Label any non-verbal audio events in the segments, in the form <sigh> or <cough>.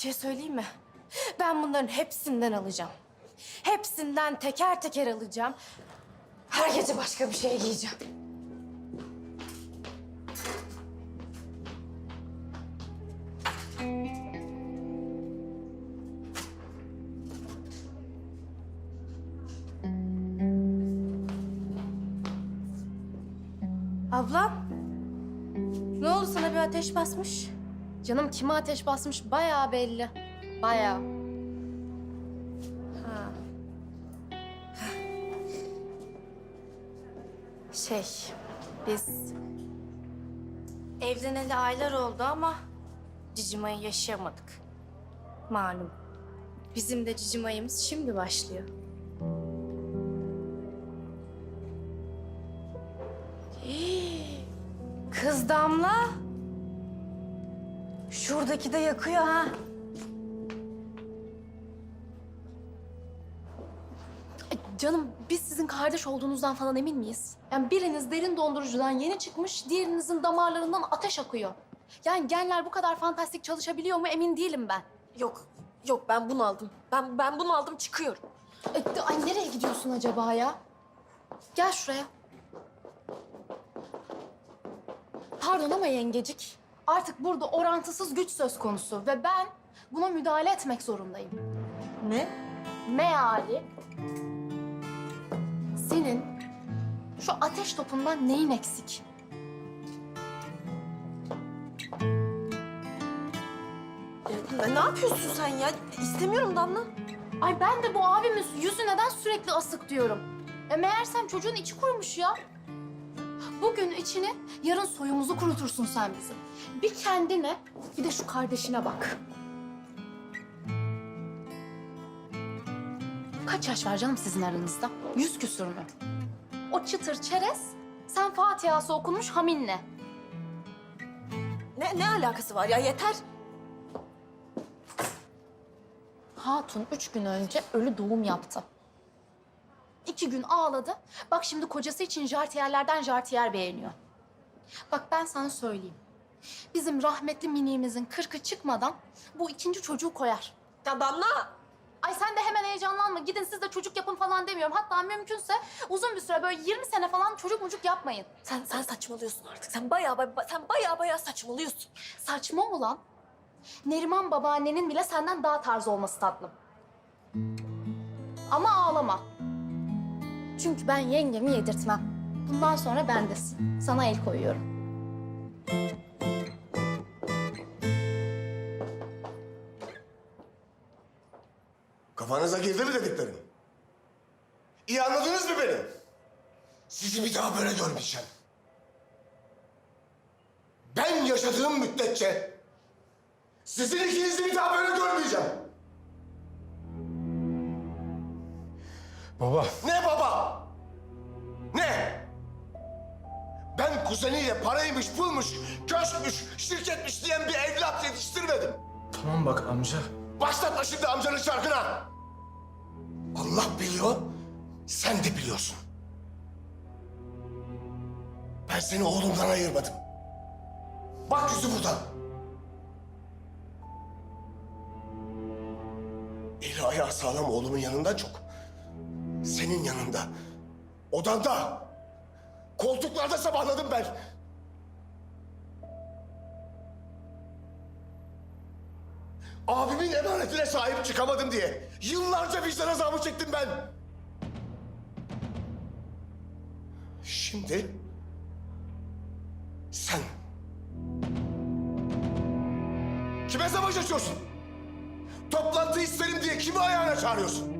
şey söyleyeyim mi? Ben bunların hepsinden alacağım. Hepsinden teker teker alacağım. Her gece başka bir şey giyeceğim. Ablam. Ne oldu sana bir ateş basmış? Canım kime ateş basmış bayağı belli. Bayağı. Ha. Şey, biz evleneli aylar oldu ama cicimayı yaşayamadık. Malum. Bizim de cicimayımız şimdi başlıyor. Kız Damla. Şuradaki de yakıyor ha. Canım biz sizin kardeş olduğunuzdan falan emin miyiz? Yani biriniz derin dondurucudan yeni çıkmış, diğerinizin damarlarından ateş akıyor. Yani genler bu kadar fantastik çalışabiliyor mu emin değilim ben. Yok, yok ben bunu aldım. Ben ben bunu aldım çıkıyorum. E, de- ay nereye gidiyorsun acaba ya? Gel şuraya. Pardon ama yengecik. Artık burada orantısız güç söz konusu ve ben buna müdahale etmek zorundayım. Ne? Meali senin şu ateş topundan neyin eksik? Ya, ne yapıyorsun sen ya? İstemiyorum Damla. Ay ben de bu abimin yüzü neden sürekli asık diyorum. E meğersem çocuğun içi kurumuş ya. Bugün içini, yarın soyumuzu kurutursun sen bizim. Bir kendine, bir de şu kardeşine bak. Kaç yaş var canım sizin aranızda? Yüz küsür mü? O çıtır çerez, sen Fatiha'sı okunmuş haminle. Ne, ne alakası var ya? Yeter. Hatun üç gün önce ölü doğum yaptı. İki gün ağladı. Bak şimdi kocası için jartiyerlerden jartiyer beğeniyor. Bak ben sana söyleyeyim. Bizim rahmetli miniğimizin kırkı çıkmadan bu ikinci çocuğu koyar. Ya Damla! Ay sen de hemen heyecanlanma. Gidin siz de çocuk yapın falan demiyorum. Hatta mümkünse uzun bir süre böyle 20 sene falan çocuk mucuk yapmayın. Sen sen saçmalıyorsun artık. Sen bayağı ba- sen bayağı bayağı saçmalıyorsun. Saçma olan Neriman babaannenin bile senden daha tarz olması tatlım. Ama ağlama. Çünkü ben yengemi yedirtmem. Bundan sonra bendesin. Sana el koyuyorum. Kafanıza girdi mi dediklerim? İyi anladınız mı beni? Sizi bir daha böyle görmeyeceğim. Ben yaşadığım müddetçe sizin ikinizi bir daha böyle görmeyeceğim. Baba, Ne baba? Kuzeniyle paraymış, pulmuş, köşkmüş, şirketmiş diyen bir evlat yetiştirmedim. tamam bak amca. Başlatma şimdi amcanın şarkına. Allah biliyor, sen de biliyorsun. Ben seni oğlumdan ayırmadım. Bak yüzü burada. Eli ayağı sağlam oğlumun yanından çok. Senin yanında, odanda, koltuklarda sabahladım ben. Abimin emanetine sahip çıkamadım diye yıllarca vicdan azabı çektim ben. Şimdi sen kime savaş açıyorsun? Toplantı isterim diye kimi ayağına çağırıyorsun?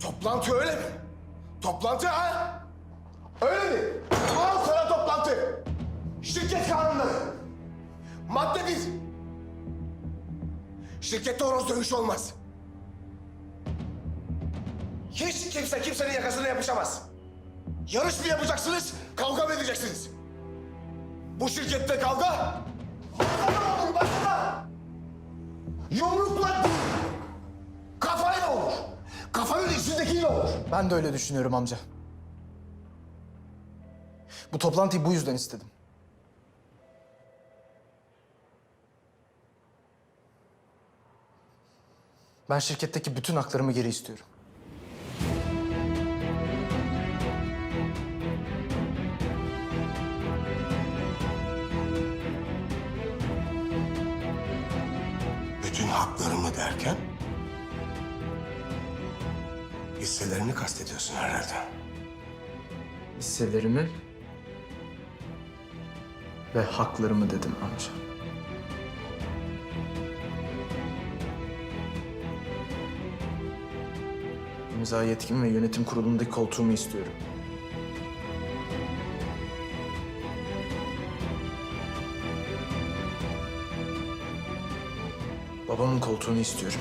Toplantı öyle mi? Toplantı ha? Öyle mi? Al sana toplantı. Şirket kanunları. Madde bir. Şirkette horoz dövüş olmaz. Hiç kimse kimsenin yakasına yapışamaz. Yarış mı yapacaksınız, kavga mı edeceksiniz? Bu şirkette kavga... Masada olur, masada! Yumrukla değil, kafayla olur. Kafanın içindekiyle olur. Ben de öyle düşünüyorum amca. Bu toplantıyı bu yüzden istedim. Ben şirketteki bütün haklarımı geri istiyorum. Bütün haklarımı derken... hisselerini kastediyorsun herhalde. Hisselerimi ve haklarımı dedim amca. İmza yetkim ve yönetim kurulundaki koltuğumu istiyorum. Babamın koltuğunu istiyorum.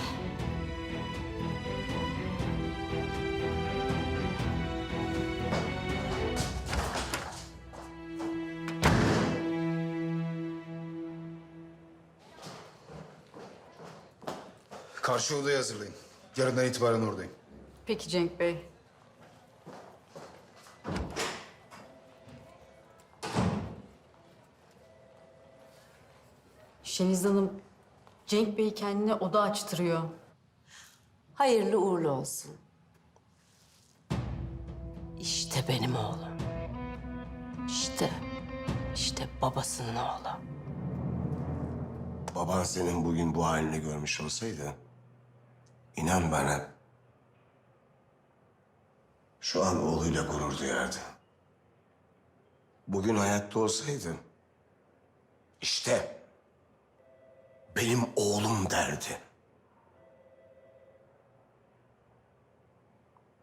Karşı odayı hazırlayın. Yarından itibaren oradayım. Peki Cenk Bey. Şeniz Hanım, Cenk Bey kendine oda açtırıyor. Hayırlı uğurlu olsun. İşte benim oğlum. İşte, işte babasının oğlu. Baban senin bugün bu halini görmüş olsaydı... ...inan bana... ...şu an oğluyla gurur duyardı. Bugün hayatta olsaydı... ...işte... ...benim oğlum derdi.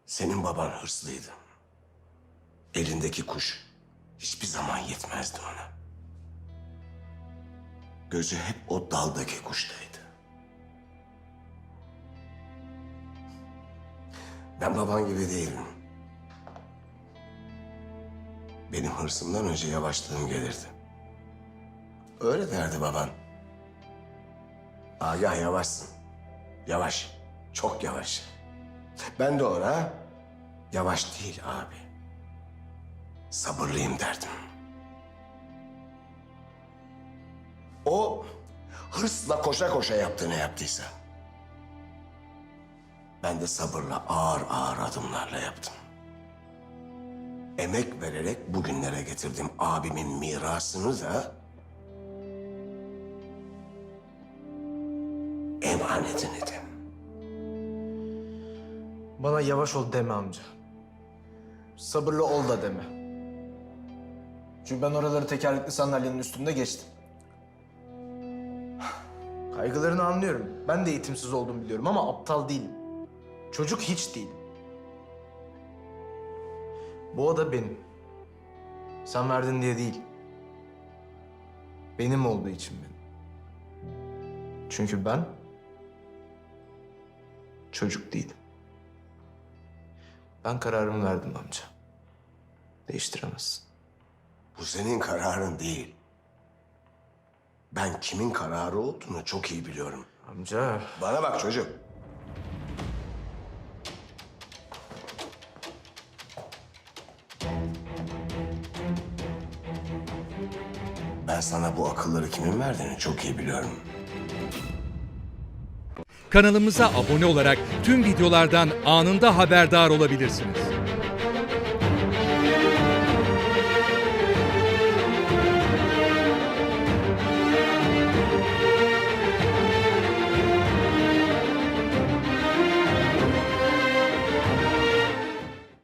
Senin baban hırslıydı. Elindeki kuş hiçbir zaman yetmezdi ona. Gözü hep o daldaki kuştaydı. Ben baban gibi değilim. Benim hırsımdan önce yavaşlığım gelirdi. Öyle derdi baban. Agah yavaşsın. Yavaş. Çok yavaş. Ben de ona yavaş değil abi. Sabırlıyım derdim. O hırsla koşa koşa yaptığını yaptıysa. Ben de sabırla ağır ağır adımlarla yaptım. Emek vererek bugünlere getirdim abimin mirasını da... ...emanetini de. Bana yavaş ol deme amca. Sabırlı ol da deme. Çünkü ben oraları tekerlekli sandalyenin üstünde geçtim. <sighs> Kaygılarını anlıyorum. Ben de eğitimsiz olduğumu biliyorum ama aptal değilim. Çocuk hiç değilim. Bu oda benim. Sen verdin diye değil. Benim olduğu için benim. Çünkü ben çocuk değilim. Ben kararımı verdim amca. Değiştiremezsin. Bu senin kararın değil. Ben kimin kararı olduğunu çok iyi biliyorum. Amca. Bana bak çocuk. Ben sana bu akılları kimin verdiğini çok iyi biliyorum. Kanalımıza abone olarak tüm videolardan anında haberdar olabilirsiniz.